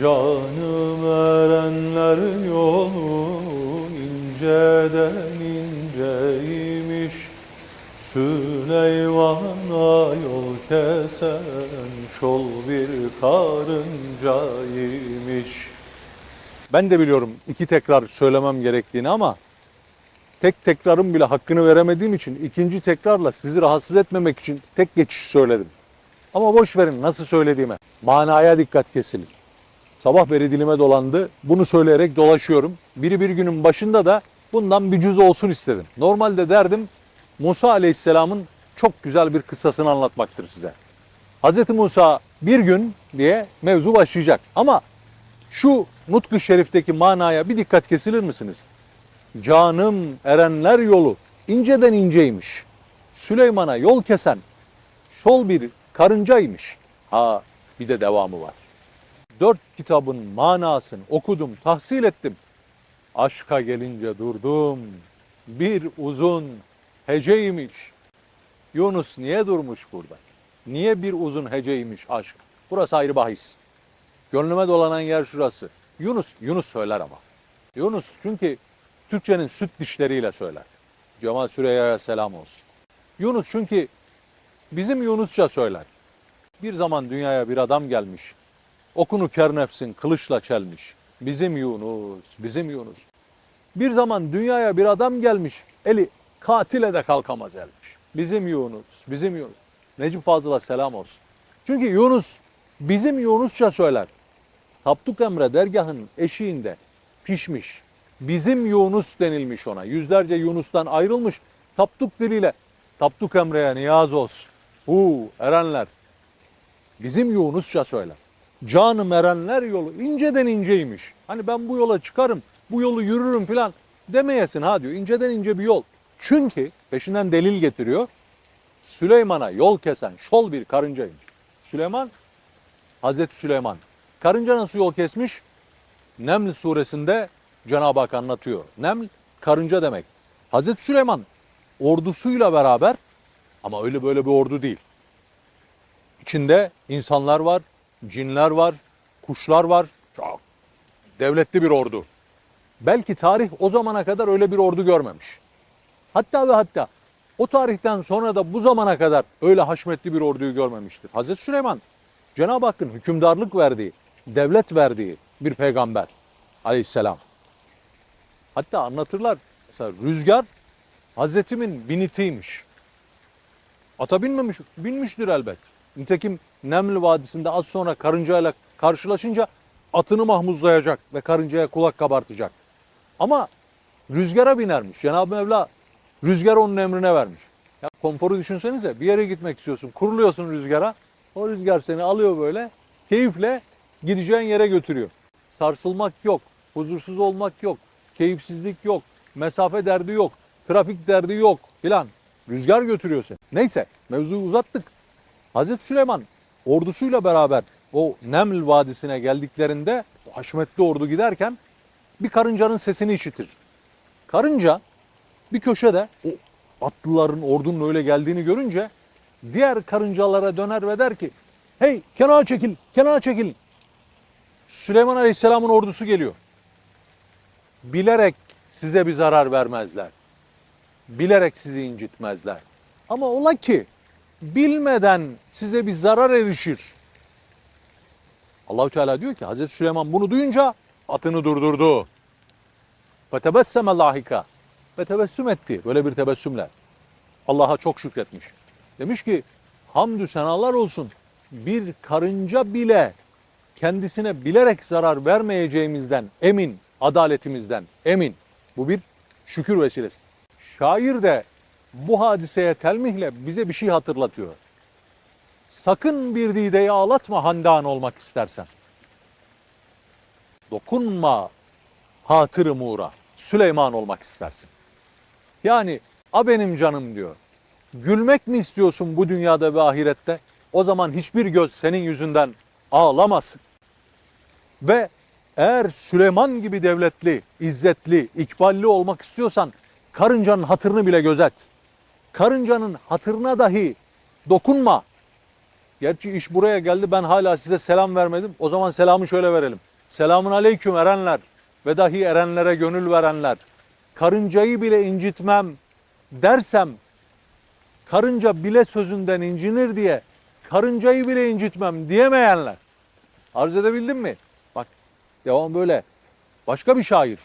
Canım erenler yolu inceden inceymiş Süleyman'a yol kesen şol bir karıncaymış Ben de biliyorum iki tekrar söylemem gerektiğini ama tek tekrarın bile hakkını veremediğim için ikinci tekrarla sizi rahatsız etmemek için tek geçiş söyledim. Ama boş verin nasıl söylediğime. Manaya dikkat kesilin. Sabah beri dilime dolandı. Bunu söyleyerek dolaşıyorum. Biri bir günün başında da bundan bir cüz olsun istedim. Normalde derdim Musa Aleyhisselam'ın çok güzel bir kıssasını anlatmaktır size. Hz. Musa bir gün diye mevzu başlayacak. Ama şu Nutku Şerif'teki manaya bir dikkat kesilir misiniz? Canım erenler yolu inceden inceymiş. Süleyman'a yol kesen şol bir karıncaymış. Ha bir de devamı var. Dört kitabın manasını okudum, tahsil ettim. Aşka gelince durdum. Bir uzun heceymiş. Yunus niye durmuş burada? Niye bir uzun heceymiş aşk? Burası ayrı bahis. Gönlüme dolanan yer şurası. Yunus, Yunus söyler ama. Yunus çünkü Türkçenin süt dişleriyle söyler. Cemal Süreyya'ya selam olsun. Yunus çünkü bizim Yunusça söyler. Bir zaman dünyaya bir adam gelmiş. Okunu kernefsin kılıçla çelmiş. Bizim Yunus, bizim Yunus. Bir zaman dünyaya bir adam gelmiş. Eli katile de kalkamaz elmiş. Bizim Yunus, bizim Yunus. Necip Fazıl'a selam olsun. Çünkü Yunus bizim Yunusça söyler. Tapduk Emre dergahın eşiğinde pişmiş. Bizim Yunus denilmiş ona. Yüzlerce Yunus'tan ayrılmış. Tapduk diliyle Tapduk Emre'ye niyaz olsun. Hu erenler. Bizim Yunusça söyler. Canım erenler yolu inceden inceymiş. Hani ben bu yola çıkarım, bu yolu yürürüm filan demeyesin ha diyor. İnceden ince bir yol. Çünkü peşinden delil getiriyor. Süleyman'a yol kesen şol bir karıncaymış. Süleyman, Hazreti Süleyman. Karınca nasıl yol kesmiş? Neml suresinde Cenab-ı Hak anlatıyor. Neml karınca demek. Hazreti Süleyman ordusuyla beraber ama öyle böyle bir ordu değil. İçinde insanlar var, cinler var, kuşlar var. Çok devletli bir ordu. Belki tarih o zamana kadar öyle bir ordu görmemiş. Hatta ve hatta o tarihten sonra da bu zamana kadar öyle haşmetli bir orduyu görmemiştir. Hazreti Süleyman Cenab-ı Hakk'ın hükümdarlık verdiği, devlet verdiği bir peygamber aleyhisselam. Hatta anlatırlar mesela rüzgar Hazretimin binitiymiş. Ata binmemiş, binmiştir elbet. Nitekim Neml Vadisi'nde az sonra karıncayla karşılaşınca atını mahmuzlayacak ve karıncaya kulak kabartacak. Ama rüzgara binermiş. Cenab-ı Mevla rüzgar onun emrine vermiş. Ya konforu düşünsenize bir yere gitmek istiyorsun. Kuruluyorsun rüzgara. O rüzgar seni alıyor böyle. Keyifle gideceğin yere götürüyor. Sarsılmak yok. Huzursuz olmak yok. Keyifsizlik yok. Mesafe derdi yok. Trafik derdi yok filan. Rüzgar götürüyor seni. Neyse mevzuyu uzattık. Hazreti Süleyman ordusuyla beraber o Neml Vadisi'ne geldiklerinde o haşmetli ordu giderken bir karıncanın sesini işitir. Karınca bir köşede o atlıların ordunun öyle geldiğini görünce diğer karıncalara döner ve der ki hey kenara çekil kenara çekil. Süleyman Aleyhisselam'ın ordusu geliyor. Bilerek size bir zarar vermezler. Bilerek sizi incitmezler. Ama ola ki bilmeden size bir zarar erişir. Allahü Teala diyor ki Hazreti Süleyman bunu duyunca atını durdurdu. Fetebesseme lahika. Ve tebessüm etti. Böyle bir tebessümle. Allah'a çok şükretmiş. Demiş ki hamdü senalar olsun. Bir karınca bile kendisine bilerek zarar vermeyeceğimizden emin, adaletimizden emin. Bu bir şükür vesilesi. Şair de bu hadiseye telmihle bize bir şey hatırlatıyor. Sakın bir dideyi ağlatma handan olmak istersen. Dokunma hatırı muğra. Süleyman olmak istersin. Yani a benim canım diyor. Gülmek mi istiyorsun bu dünyada ve ahirette? O zaman hiçbir göz senin yüzünden ağlamasın. Ve eğer Süleyman gibi devletli, izzetli, ikballi olmak istiyorsan karıncanın hatırını bile gözet. Karıncanın hatırına dahi dokunma. Gerçi iş buraya geldi ben hala size selam vermedim. O zaman selamı şöyle verelim. Selamun aleyküm erenler ve dahi erenlere gönül verenler. Karıncayı bile incitmem dersem karınca bile sözünden incinir diye karıncayı bile incitmem diyemeyenler. Arz edebildim mi? Bak devam böyle. Başka bir şair.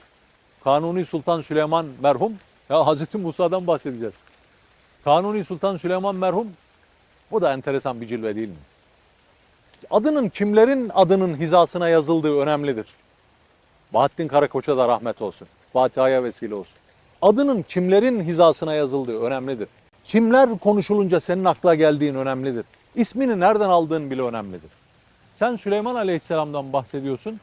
Kanuni Sultan Süleyman merhum. Ya Hazreti Musa'dan bahsedeceğiz. Kanuni Sultan Süleyman merhum. Bu da enteresan bir cilve değil mi? Adının kimlerin adının hizasına yazıldığı önemlidir. Bahattin Karakoç'a da rahmet olsun. Fatiha'ya vesile olsun. Adının kimlerin hizasına yazıldığı önemlidir. Kimler konuşulunca senin akla geldiğin önemlidir. İsmini nereden aldığın bile önemlidir. Sen Süleyman Aleyhisselam'dan bahsediyorsun.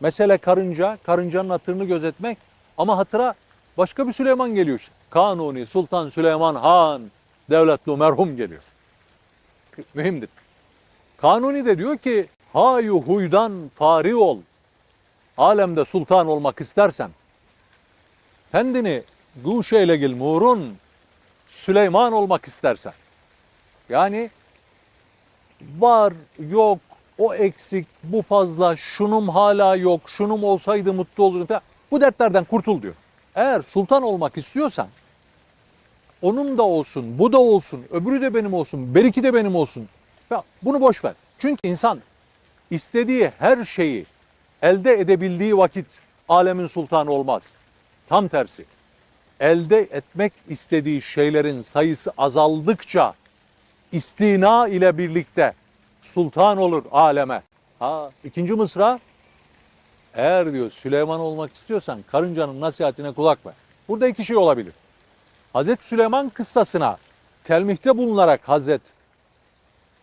Mesele karınca, karıncanın hatırını gözetmek ama hatıra başka bir Süleyman geliyor işte. Kanuni Sultan Süleyman Han devletli merhum geliyor. Mühimdir. Kanuni de diyor ki hayu huydan fari ol. Alemde sultan olmak istersen kendini guşeyle gil murun Süleyman olmak istersen. Yani var yok o eksik bu fazla şunum hala yok şunum olsaydı mutlu olurdum falan. Bu dertlerden kurtul diyor. Eğer sultan olmak istiyorsan onun da olsun, bu da olsun, öbürü de benim olsun, beriki de benim olsun. Ya bunu boş ver. Çünkü insan istediği her şeyi elde edebildiği vakit alemin sultanı olmaz. Tam tersi. Elde etmek istediği şeylerin sayısı azaldıkça istina ile birlikte sultan olur aleme. Ha, ikinci mısra eğer diyor Süleyman olmak istiyorsan karıncanın nasihatine kulak ver. Burada iki şey olabilir. Hazreti Süleyman kıssasına telmihte bulunarak Hazret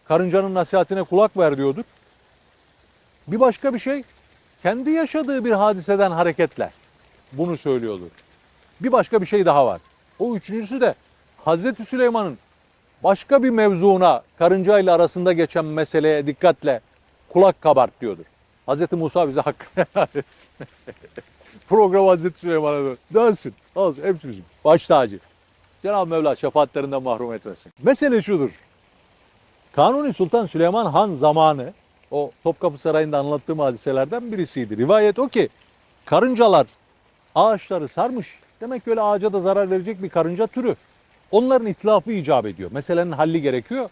karıncanın nasihatine kulak ver diyordur. Bir başka bir şey kendi yaşadığı bir hadiseden hareketle bunu söylüyordur. Bir başka bir şey daha var. O üçüncüsü de Hazreti Süleyman'ın başka bir mevzuuna karınca ile arasında geçen meseleye dikkatle kulak kabart diyordur. Hazreti Musa bize hakkını helal etsin. Program Hazreti Süleyman'a dön. dönsün. Olsun hepsi bizim. Baş tacı. Cenab-ı Mevla şefaatlerinden mahrum etmesin. Mesele şudur. Kanuni Sultan Süleyman Han zamanı o Topkapı Sarayı'nda anlattığım hadiselerden birisiydi. Rivayet o ki karıncalar ağaçları sarmış. Demek ki öyle ağaca da zarar verecek bir karınca türü. Onların itlafı icap ediyor. Meselenin halli gerekiyor.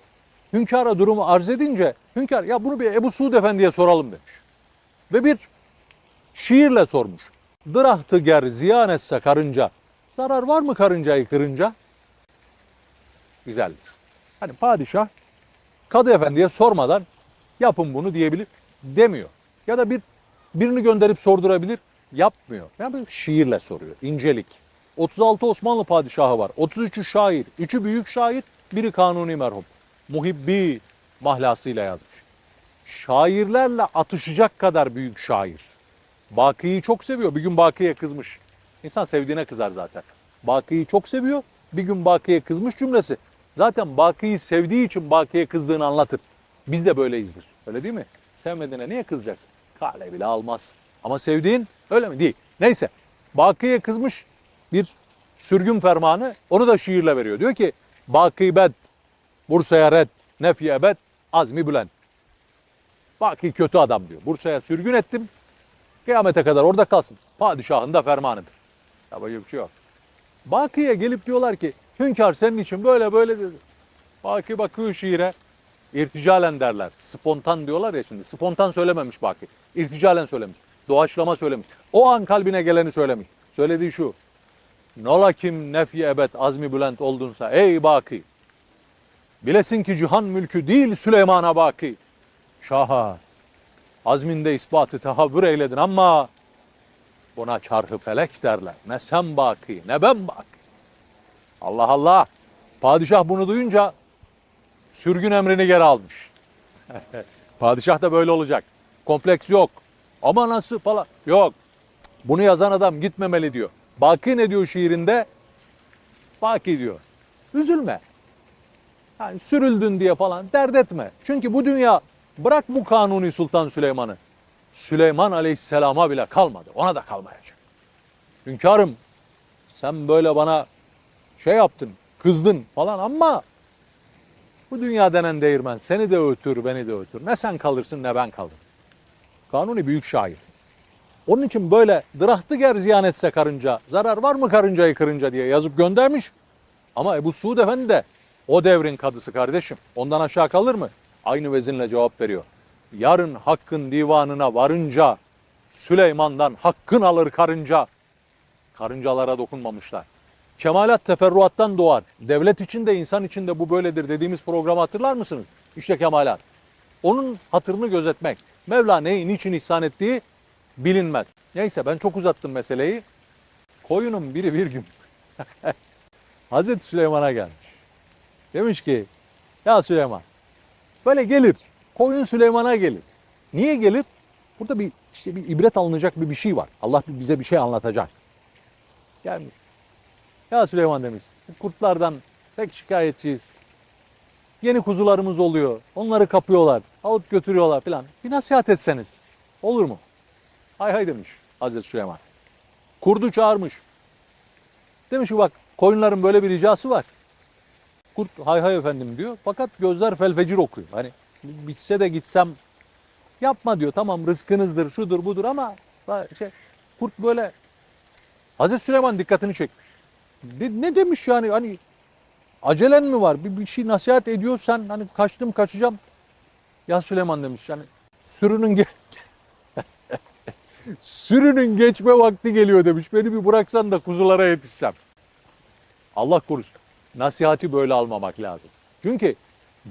Hünkara durumu arz edince hünkar ya bunu bir Ebu Suud Efendi'ye soralım demiş. Ve bir şiirle sormuş. Dırahtı ger ziyan etse karınca. Zarar var mı karıncayı kırınca? Güzeldir. Hani padişah Kadı Efendi'ye sormadan yapın bunu diyebilir demiyor. Ya da bir birini gönderip sordurabilir yapmıyor. Yani şiirle soruyor. İncelik. 36 Osmanlı padişahı var. 33'ü şair. 3'ü büyük şair. Biri kanuni merhum. Muhibbi mahlasıyla yazmış. Şairlerle atışacak kadar büyük şair. Baki'yi çok seviyor. Bir gün Baki'ye kızmış. İnsan sevdiğine kızar zaten. Baki'yi çok seviyor. Bir gün Baki'ye kızmış cümlesi. Zaten Baki'yi sevdiği için Baki'ye kızdığını anlatır. Biz de böyleyizdir. Öyle değil mi? Sevmediğine niye kızacaksın? Kale bile almaz. Ama sevdiğin öyle mi? Değil. Neyse. Baki'ye kızmış bir sürgün fermanı. Onu da şiirle veriyor. Diyor ki Baki bed, Bursa'ya red, nefi ebed, azmi bülent. Baki kötü adam diyor. Bursa'ya sürgün ettim. Kıyamete kadar orada kalsın. Padişahın da fermanıdır. Ya böyle bir şey yok. Baki'ye gelip diyorlar ki hünkâr senin için böyle böyle dedi. Baki bakıyor şiire. İrticalen derler. Spontan diyorlar ya şimdi. Spontan söylememiş Baki. İrticalen söylemiş. Doğaçlama söylemiş. O an kalbine geleni söylemiş. Söylediği şu. Nola kim nefi ebed azmi bülent oldunsa ey Baki. Bilesin ki cihan mülkü değil Süleyman'a Baki. Şaha azminde ispatı tehavvür eyledin ama buna çarhı felek derler. Ne sen baki ne ben baki. Allah Allah. Padişah bunu duyunca sürgün emrini geri almış. Padişah da böyle olacak. Kompleks yok. Ama nasıl falan. Yok. Bunu yazan adam gitmemeli diyor. Baki ne diyor şiirinde? Baki diyor. Üzülme. Yani sürüldün diye falan dert etme. Çünkü bu dünya bırak bu Kanuni Sultan Süleyman'ı. Süleyman Aleyhisselam'a bile kalmadı. Ona da kalmayacak. Hünkârım sen böyle bana şey yaptın, kızdın falan ama bu dünya denen değirmen seni de ötür, beni de ötür. Ne sen kalırsın ne ben kalırım. Kanuni büyük şair. Onun için böyle dırahtı ger ziyan etse karınca, zarar var mı karıncayı kırınca diye yazıp göndermiş. Ama Ebu Suud Efendi de o devrin kadısı kardeşim. Ondan aşağı kalır mı? Aynı vezinle cevap veriyor. Yarın hakkın divanına varınca Süleyman'dan hakkın alır karınca. Karıncalara dokunmamışlar. Kemalat teferruattan doğar. Devlet için de insan için de bu böyledir dediğimiz programı hatırlar mısınız? İşte kemalat. Onun hatırını gözetmek. Mevla neyi niçin ihsan ettiği bilinmez. Neyse ben çok uzattım meseleyi. Koyunun biri bir gün Hazreti Süleyman'a gelmiş. Demiş ki ya Süleyman böyle gelir. Koyun Süleyman'a gelir. Niye gelir? Burada bir işte bir ibret alınacak bir bir şey var. Allah bize bir şey anlatacak. Gelmiş. Ya Süleyman demiş. Kurtlardan pek şikayetçiyiz. Yeni kuzularımız oluyor. Onları kapıyorlar. Alıp götürüyorlar falan. Bir nasihat etseniz. Olur mu? Hay hay demiş Hazreti Süleyman. Kurdu çağırmış. Demiş ki bak koyunların böyle bir ricası var. Kurt hay hay efendim diyor. Fakat gözler felfecir okuyor. Hani bitse de gitsem yapma diyor. Tamam rızkınızdır şudur budur ama şey, kurt böyle Hazreti Süleyman dikkatini çekmiş. Ne, ne demiş yani hani acelen mi var? Bir, bir şey nasihat ediyorsan hani kaçtım kaçacağım. Ya Süleyman demiş yani sürünün ge- sürünün geçme vakti geliyor demiş. Beni bir bıraksan da kuzulara yetişsem. Allah korusun. Nasihati böyle almamak lazım. Çünkü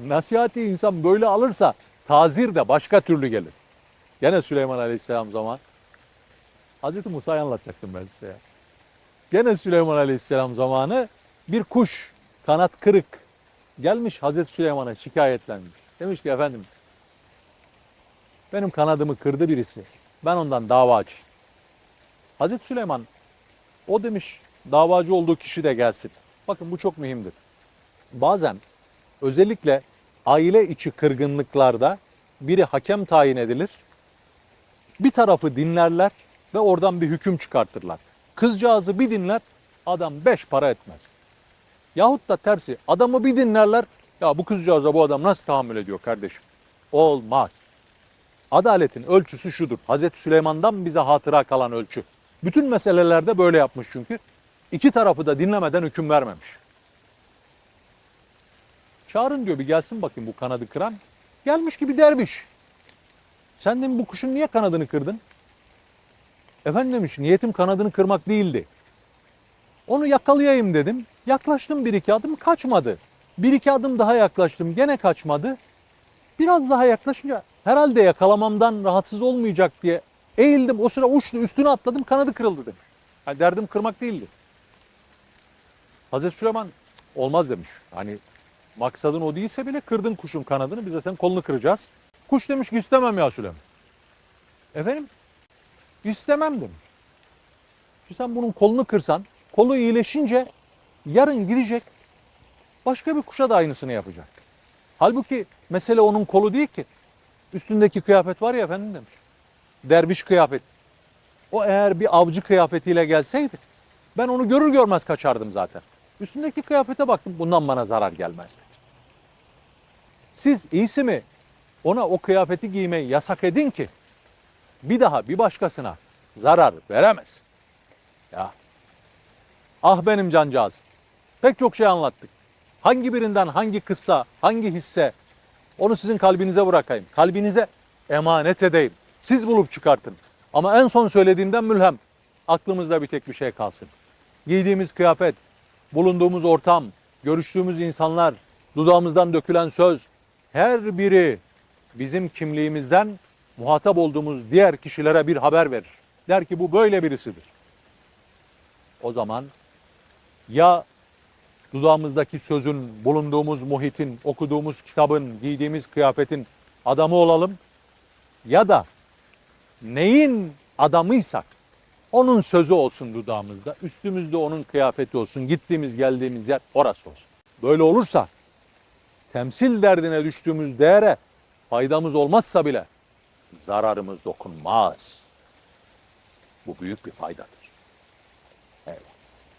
nasihati insan böyle alırsa tazir de başka türlü gelir. Gene Süleyman Aleyhisselam zaman. Hazreti Musa'yı anlatacaktım ben size ya. Gene Süleyman Aleyhisselam zamanı bir kuş kanat kırık gelmiş Hazreti Süleyman'a şikayetlenmiş. Demiş ki efendim benim kanadımı kırdı birisi. Ben ondan dava açayım. Hazreti Süleyman o demiş davacı olduğu kişi de gelsin. Bakın bu çok mühimdir. Bazen özellikle aile içi kırgınlıklarda biri hakem tayin edilir. Bir tarafı dinlerler ve oradan bir hüküm çıkartırlar. Kızcağızı bir dinler, adam beş para etmez. Yahut da tersi, adamı bir dinlerler, ya bu kızcağıza bu adam nasıl tahammül ediyor kardeşim? Olmaz. Adaletin ölçüsü şudur. Hazreti Süleyman'dan bize hatıra kalan ölçü. Bütün meselelerde böyle yapmış çünkü. İki tarafı da dinlemeden hüküm vermemiş. Çağırın diyor bir gelsin bakayım bu kanadı kıran. Gelmiş gibi derviş. Sen demiş bu kuşun niye kanadını kırdın? Efendim demiş niyetim kanadını kırmak değildi. Onu yakalayayım dedim. Yaklaştım bir iki adım kaçmadı. Bir iki adım daha yaklaştım gene kaçmadı. Biraz daha yaklaşınca herhalde yakalamamdan rahatsız olmayacak diye eğildim. O sıra uçtu üstüne atladım kanadı kırıldı demiş. Yani derdim kırmak değildi. Hazreti Süleyman olmaz demiş. Hani maksadın o değilse bile kırdın kuşun kanadını biz de senin kolunu kıracağız. Kuş demiş ki istemem ya Süleyman. Efendim istemem demiş. Şimdi sen bunun kolunu kırsan kolu iyileşince yarın gidecek başka bir kuşa da aynısını yapacak. Halbuki mesele onun kolu değil ki. Üstündeki kıyafet var ya efendim demiş. Derviş kıyafet. O eğer bir avcı kıyafetiyle gelseydi ben onu görür görmez kaçardım zaten. Üstündeki kıyafete baktım bundan bana zarar gelmez dedim. Siz iyisi mi ona o kıyafeti giymeyi yasak edin ki bir daha bir başkasına zarar veremez. Ya. Ah benim cancağız. Pek çok şey anlattık. Hangi birinden hangi kıssa, hangi hisse onu sizin kalbinize bırakayım. Kalbinize emanet edeyim. Siz bulup çıkartın. Ama en son söylediğimden mülhem aklımızda bir tek bir şey kalsın. Giydiğimiz kıyafet, bulunduğumuz ortam, görüştüğümüz insanlar, dudağımızdan dökülen söz her biri bizim kimliğimizden muhatap olduğumuz diğer kişilere bir haber verir. Der ki bu böyle birisidir. O zaman ya dudağımızdaki sözün, bulunduğumuz muhitin, okuduğumuz kitabın, giydiğimiz kıyafetin adamı olalım ya da neyin adamıysak onun sözü olsun dudağımızda, üstümüzde onun kıyafeti olsun, gittiğimiz geldiğimiz yer orası olsun. Böyle olursa temsil derdine düştüğümüz değere faydamız olmazsa bile zararımız dokunmaz. Bu büyük bir faydadır.